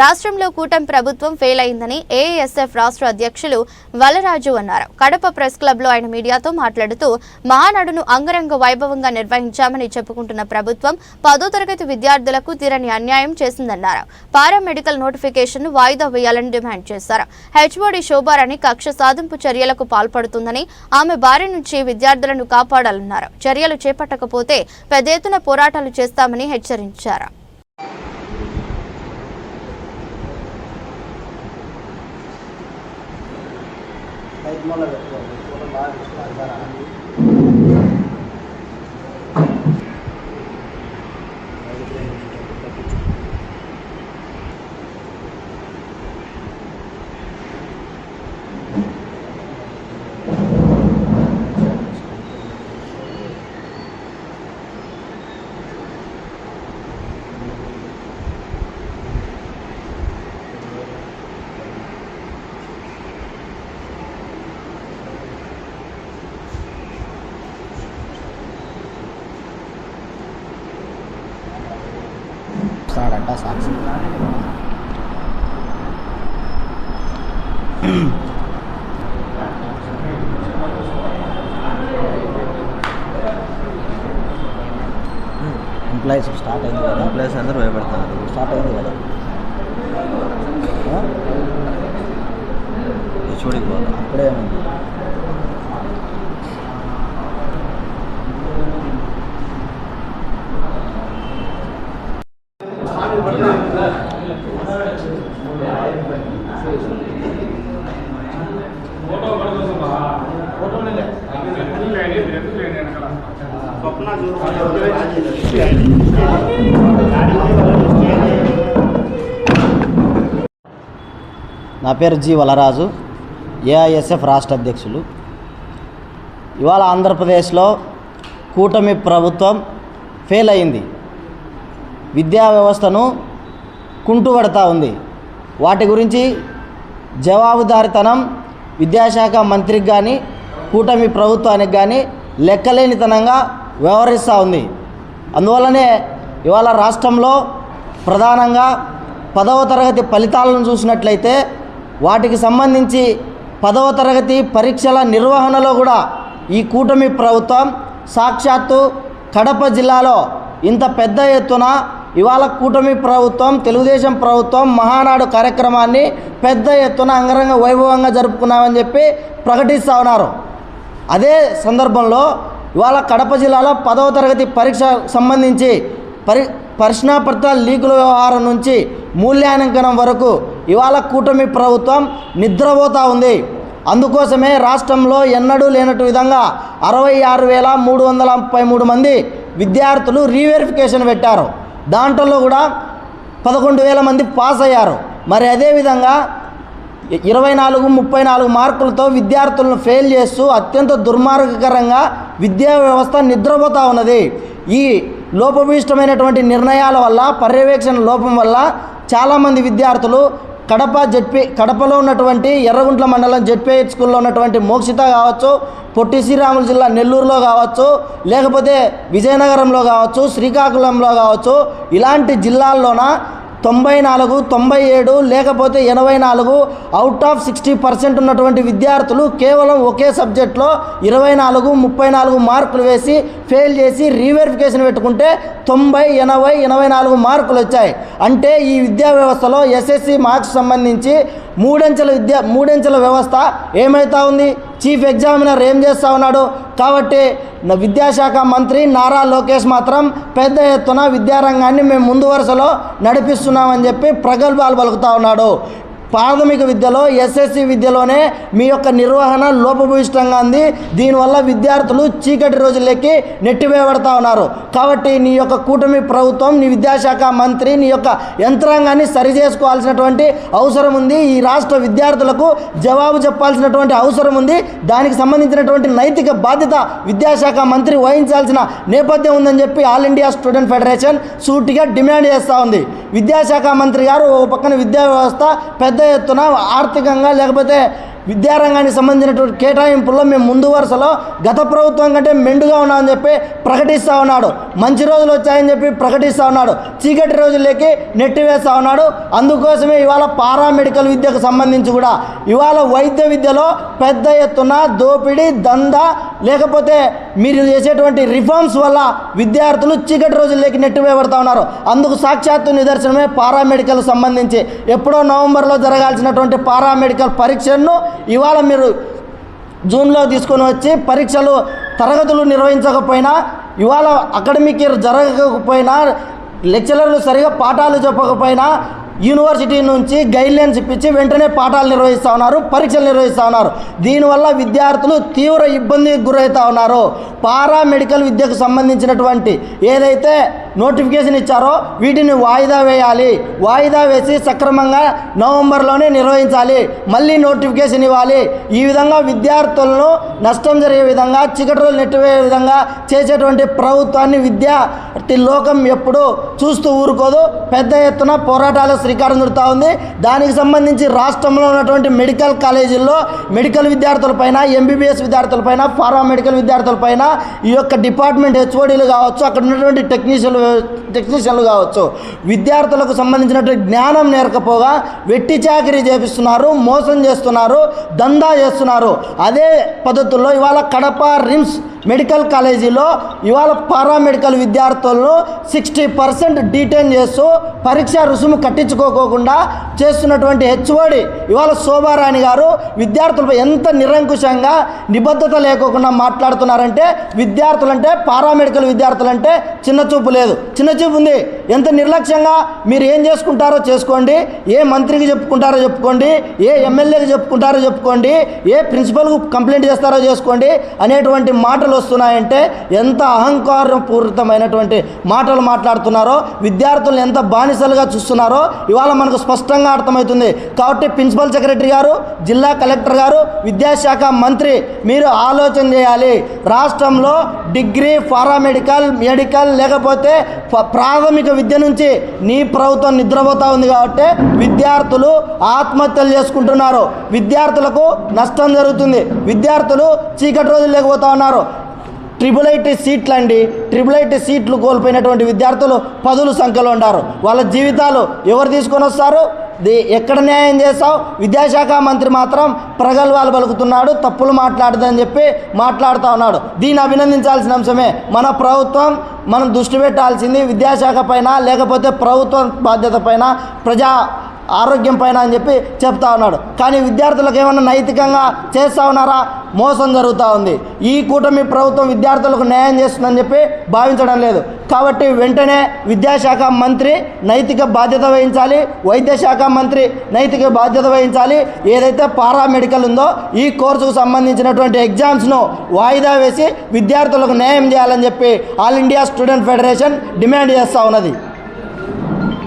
రాష్ట్రంలో కూటమి ప్రభుత్వం ఫెయిల్ అయిందని ఏఎస్ఎఫ్ రాష్ట్ర అధ్యక్షులు వలరాజు అన్నారు. కడప ప్రెస్ క్లబ్లో ఆయన మీడియాతో మాట్లాడుతూ మహానాడును అంగరంగ వైభవంగా నిర్వహించామని చెప్పుకుంటున్న ప్రభుత్వం పదో తరగతి విద్యార్థులకు తీరని అన్యాయం చేసిందన్నారు. పారామెడికల్ నోటిఫికేషన్ వాయిదా వేయాలని డిమాండ్ చేశారు. హెచ్ఓడి శోభారాణి కక్ష సాధింపు చర్యలకు పాల్పడుతుందని ఆమె బారి నుంచి విద్యార్థులను కాపాడాలన్నారు. చర్యలు చేపట్టకపోతే పెద్ద ఎత్తున పోరాటాలు చేస్తామని హెచ్చరించారు. ఐదుమూల పెట్టుకోండి కూడా బాగా వస్తాడంట సాక్షి ఎంప్లాయీస్ స్టార్ట్ అయింది కదా ప్లేస్ అందరూ భయపడుతున్నారు స్టార్ట్ అయింది కదా ఆ? చూడికి పోవాలి అప్పుడే ఉంది నా పేరు జి వలరాజు ఏఐఎస్ఎఫ్ రాష్ట్ర అధ్యక్షులు. ఇవాళ ఆంధ్రప్రదేశ్లో కూటమి ప్రభుత్వం ఫెయిల్ అయింది. విద్యా వ్యవస్థను కుంటుపడతా ఉంది. వాటి గురించి జవాబుదారితనం విద్యాశాఖ మంత్రికి కానీ కూటమి ప్రభుత్వానికి కానీ లెక్కలేనితనంగా వ్యవహరిస్తూ ఉంది. అందువల్లనే ఇవాళ రాష్ట్రంలో ప్రధానంగా పదవ తరగతి ఫలితాలను చూసినట్లయితే వాటికి సంబంధించి పదవ తరగతి పరీక్షల నిర్వహణలో కూడా ఈ కూటమి ప్రభుత్వం సాక్షాత్తు కడప జిల్లాలో ఇంత పెద్ద ఎత్తున ఇవాళ కూటమి ప్రభుత్వం తెలుగుదేశం ప్రభుత్వం మహానాడు కార్యక్రమాన్ని పెద్ద ఎత్తున అంగరంగ వైభవంగా జరుపుకున్నామని చెప్పి ప్రకటిస్తూ ఉన్నారు. అదే సందర్భంలో ఇవాళ కడప జిల్లాలో పదవ తరగతి పరీక్ష సంబంధించి పరి ప్రశ్నాపత్రాల లీకుల వ్యవహారం నుంచి మూల్యాంకనం వరకు ఇవాళ కూటమి ప్రభుత్వం నిద్రపోతూ ఉంది. అందుకోసమే రాష్ట్రంలో ఎన్నడూ లేనట్టు విధంగా అరవై ఆరు వేల మూడు వందల ముప్పై మూడు మంది విద్యార్థులు రీవెరిఫికేషన్ పెట్టారు. దాంట్లో కూడా పదకొండు వేల మంది పాస్ అయ్యారు. మరి అదేవిధంగా ఇరవై నాలుగు ముప్పై నాలుగు మార్కులతో విద్యార్థులను ఫెయిల్ చేస్తూ అత్యంత దుర్మార్గకరంగా విద్యా వ్యవస్థ నిద్రపోతూ ఉన్నది. ఈ లోపభీష్టమైనటువంటి నిర్ణయాల వల్ల పర్యవేక్షణ లోపం వల్ల చాలామంది విద్యార్థులు కడప జడ్పీ కడపలో ఉన్నటువంటి ఎర్రగుంట్ల మండలం జడ్పీహెచ్ స్కూల్లో ఉన్నటువంటి మోక్షిత కావచ్చు పొట్టి శ్రీరాములు జిల్లా నెల్లూరులో కావచ్చు లేకపోతే విజయనగరంలో కావచ్చు శ్రీకాకుళంలో కావచ్చు ఇలాంటి జిల్లాల్లోన తొంభై నాలుగు తొంభై ఏడు లేకపోతే ఎనభై నాలుగు అవుట్ ఆఫ్ సిక్స్టీ పర్సెంట్ ఉన్నటువంటి విద్యార్థులు కేవలం ఒకే సబ్జెక్ట్లో ఇరవై నాలుగు ముప్పై నాలుగు మార్కులు వేసి ఫెయిల్ చేసి రీవెరిఫికేషన్ పెట్టుకుంటే తొంభై ఎనభై ఎనభై నాలుగు మార్కులు వచ్చాయి. అంటే ఈ విద్యా వ్యవస్థలో ఎస్ఎస్సి మార్క్స్ సంబంధించి మూడంచెల విద్యా మూడంచెల వ్యవస్థ ఏమవుతా ఉంది? చీఫ్ ఎగ్జామినర్ ఏం చేస్తూ ఉన్నాడు? కాబట్టి విద్యాశాఖ మంత్రి నారా లోకేష్ మాత్రం పెద్ద ఎత్తున విద్యారంగాన్ని మేము ముందు వరుసలో నడిపిస్తున్నామని చెప్పి ప్రగల్భాలు పలుకుతూ ఉన్నాడు. ప్రాథమిక విద్యలో ఎస్ఎస్సి విద్యలోనే మీ యొక్క నిర్వహణ లోపభూయిష్టంగా ఉంది. దీనివల్ల విద్యార్థులు చీకటి రోజులకి నెట్టివేయబడతా ఉన్నారు. కాబట్టి నీ యొక్క కూటమి ప్రభుత్వం నీ విద్యాశాఖ మంత్రి నీ యొక్క యంత్రాంగాన్ని సరి చేసుకోవాల్సినటువంటి అవసరం ఉంది. ఈ రాష్ట్ర విద్యార్థులకు జవాబు చెప్పాల్సినటువంటి అవసరం ఉంది. దానికి సంబంధించినటువంటి నైతిక బాధ్యత విద్యాశాఖ మంత్రి వహించాల్సిన నేపథ్యం ఉందని చెప్పి ఆల్ ఇండియా స్టూడెంట్ ఫెడరేషన్ సూటిగా డిమాండ్ చేస్తూ ఉంది. విద్యాశాఖ మంత్రి గారు ఓ పక్కన విద్యా వ్యవస్థ పెద్ద ఎత్తున ఆర్థికంగా లేకపోతే విద్యారంగానికి సంబంధించినటువంటి కేటాయింపుల్లో మేము ముందు వరుసలో గత ప్రభుత్వం కంటే మెండుగా ఉన్నామని చెప్పి ప్రకటిస్తూ ఉన్నాడు. మంచి రోజులు వచ్చాయని చెప్పి ప్రకటిస్తూ ఉన్నాడు. చీకటి రోజుల్లోకి నెట్టివేస్తూ ఉన్నాడు. అందుకోసమే ఇవాళ పారామెడికల్ విద్యకు సంబంధించి కూడా ఇవాళ వైద్య విద్యలో పెద్ద ఎత్తున దోపిడీ దందా లేకపోతే మీరు చేసేటువంటి రిఫార్మ్స్ వల్ల విద్యార్థులు చీకటి రోజుల్లోకి నెట్టివేయబడతా ఉన్నారు. అందుకు సాక్షాత్తు నిదర్శనమే పారామెడికల్ సంబంధించి. ఎప్పుడో నవంబర్లో జరగాల్సినటువంటి పారామెడికల్ పరీక్షను ఇవాళ మీరు జూన్లో తీసుకొని వచ్చి పరీక్షలు తరగతులు నిర్వహించకపోయినా ఇవాళ అకాడమిక్ ఇయర్ జరగకపోయినా లెక్చరర్లు సరిగా పాఠాలు చెప్పకపోయినా యూనివర్సిటీ నుంచి గైడ్లైన్స్ ఇప్పించి వెంటనే పాఠాలు నిర్వహిస్తూ ఉన్నారు పరీక్షలు నిర్వహిస్తూ ఉన్నారు. దీనివల్ల విద్యార్థులు తీవ్ర ఇబ్బందికి గురవుతూ ఉన్నారు. పారామెడికల్ విద్యకు సంబంధించినటువంటి ఏదైతే నోటిఫికేషన్ ఇచ్చారో వీటిని వాయిదా వేయాలి. వాయిదా వేసి సక్రమంగా నవంబర్లోనే నిర్వహించాలి. మళ్ళీ నోటిఫికేషన్ ఇవ్వాలి. ఈ విధంగా విద్యార్థులను నష్టం జరిగే విధంగా చికటి నెట్టివేయే విధంగా చేసేటువంటి ప్రభుత్వాన్ని విద్యార్థి లోకం ఎప్పుడు చూస్తూ ఊరుకోదు. పెద్ద ఎత్తున పోరాటాలు శ్రీకారం చుడుతూ ఉంది. దానికి సంబంధించి రాష్ట్రంలో ఉన్నటువంటి మెడికల్ కాలేజీల్లో మెడికల్ విద్యార్థులపైన ఎంబీబీఎస్ విద్యార్థులపైన ఫార్మా మెడికల్ విద్యార్థులపైన ఈ యొక్క డిపార్ట్మెంట్ హెచ్ఓడీలు కావచ్చు అక్కడ ఉన్నటువంటి టెక్నీషియన్లు టెక్నీషియన్లు కావచ్చు. విద్యార్థులకు సంబంధించినటువంటి జ్ఞానం నేర్కపోగా వెట్టి చాకరీ చేపిస్తున్నారు మోసం చేస్తున్నారు దందా చేస్తున్నారు. అదే పద్ధతుల్లో ఇవాళ కడప రిమ్స్ మెడికల్ కాలేజీలో ఇవాళ పారామెడికల్ విద్యార్థులను సిక్స్టీ పర్సెంట్ డీటైన్ చేస్తూ పరీక్ష రుసుము కట్టించుకోకుండా చేస్తున్నటువంటి హెచ్ఓడి ఇవాళ శోభారాణి గారు విద్యార్థులపై ఎంత నిరంకుశంగా నిబద్ధత లేకోకుండా మాట్లాడుతున్నారంటే విద్యార్థులంటే పారామెడికల్ విద్యార్థులంటే చిన్న చూపు లేదు. చిన్న చూపు ఉంది ఎంత నిర్లక్ష్యంగా మీరు ఏం చేసుకుంటారో చేసుకోండి ఏ మంత్రికి చెప్పుకుంటారో చెప్పుకోండి ఏ ఎమ్మెల్యేకి చెప్పుకుంటారో చెప్పుకోండి ఏ ప్రిన్సిపల్కు కంప్లైంట్ చేస్తారో చేసుకోండి అనేటువంటి మాటలు వస్తున్నాయంటే ఎంత అహంకారపూరితమైనటువంటి మాటలు మాట్లాడుతున్నారో విద్యార్థులను ఎంత బానిసలుగా చూస్తున్నారో ఇవాళ మనకు స్పష్టంగా అర్థమవుతుంది. కాబట్టి ప్రిన్సిపల్ సెక్రటరీ గారు జిల్లా కలెక్టర్ గారు విద్యాశాఖ మంత్రి మీరు ఆలోచన చేయాలి. రాష్ట్రంలో డిగ్రీ పారామెడికల్ మెడికల్ లేకపోతే ప్రాథమిక విద్య నుంచి నీ ప్రభుత్వం నిద్రపోతా ఉంది కాబట్టి విద్యార్థులు ఆత్మహత్యలు చేసుకుంటున్నారు. విద్యార్థులకు నష్టం జరుగుతుంది. విద్యార్థులు చీకటి రోజులు లేకపోతా ఉన్నారు. ట్రిపుల్ ఐటీ సీట్లు అండి. ట్రిపుల్ ఐటీ సీట్లు కోల్పోయినటువంటి విద్యార్థులు పదుల సంఖ్యలో ఉన్నారు. వాళ్ళ జీవితాలు ఎవరు తీసుకొని వస్తారు? ఎక్కడ న్యాయం చేస్తావు విద్యాశాఖ మంత్రి మాత్రం ప్రగల్భాలు పలుకుతున్నాడు తప్పులు మాట్లాడదని చెప్పి మాట్లాడుతూ ఉన్నాడు. దీన్ని అభినందించాల్సిన అంశమే మన ప్రభుత్వం మనం దృష్టి పెట్టాల్సింది విద్యాశాఖ పైన లేకపోతే ప్రభుత్వం బాధ్యత పైన ప్రజా ఆరోగ్యం పైన అని చెప్పి చెప్తా ఉన్నాడు. కానీ విద్యార్థులకు ఏమైనా నైతికంగా చేస్తూ ఉన్నారా? మోసం జరుగుతూ ఉంది. ఈ కూటమి ప్రభుత్వం విద్యార్థులకు న్యాయం చేస్తుందని చెప్పి భావించడం లేదు. కాబట్టి వెంటనే విద్యాశాఖ మంత్రి నైతిక బాధ్యత వహించాలి. వైద్య శాఖ మంత్రి నైతిక బాధ్యత వహించాలి. ఏదైతే పారామెడికల్ ఉందో ఈ కోర్సుకు సంబంధించినటువంటి ఎగ్జామ్స్ను వాయిదా వేసి విద్యార్థులకు న్యాయం చేయాలని చెప్పి All India Student Federation demand చేస్తూ ఉన్నది.